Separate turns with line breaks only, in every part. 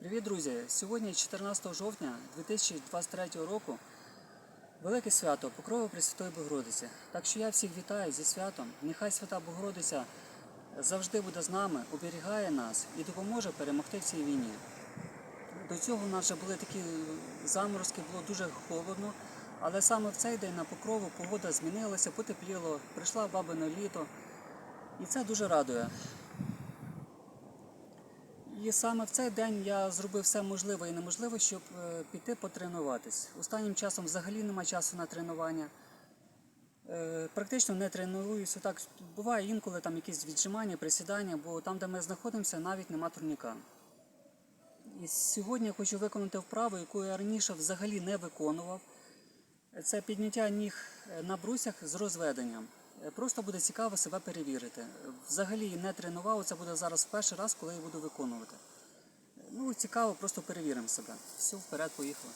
Привіт, друзі! Сьогодні 14 жовтня 2023 року. Велике свято Покрови Пресвятої Богородиці. Так що я всіх вітаю зі святом. Нехай Свята Богородиця завжди буде з нами, оберігає нас і допоможе перемогти в цій війні. До цього у нас вже були такі заморозки, було дуже холодно, але саме в цей день на покрову погода змінилася, потепліло, прийшла бабине літо. І це дуже радує. І саме в цей день я зробив все можливе і неможливе, щоб е, піти потренуватись. Останнім часом взагалі немає часу на тренування. Е, Практично не тренуюся. Так буває інколи там якісь віджимання, присідання, бо там, де ми знаходимося, навіть нема турніка. І сьогодні я хочу виконати вправу, яку я раніше взагалі не виконував. Це підняття ніг е, на брусях з розведенням. Е, Просто буде цікаво себе перевірити. Взагалі не тренував, це буде зараз перший раз, коли я буду виконувати. Е, Ну, цікаво, просто перевіримо себе. Все, вперед, поїхали.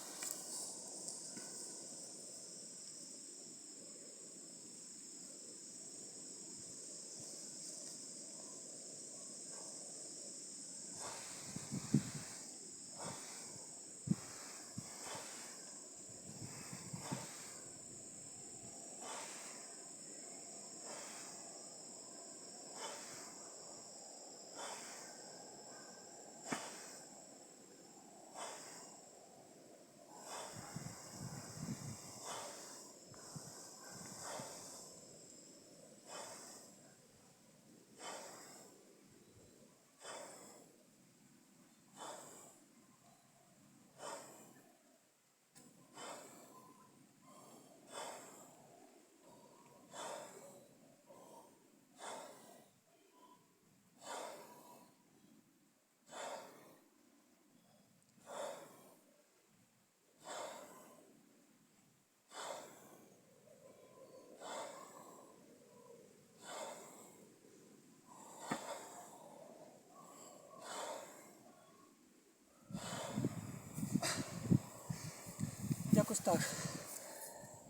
Якось так.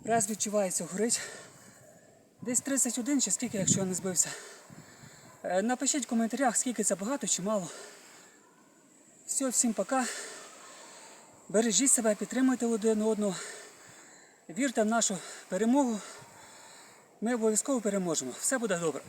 Прес відчувається, горить. Десь 31 чи скільки, якщо я не збився. Е, Напишіть в коментарях, скільки це багато чи мало. Все, всім пока. Бережіть себе, підтримуйте один одного. Вірте в нашу перемогу. Ми обов'язково переможемо. Все буде добре.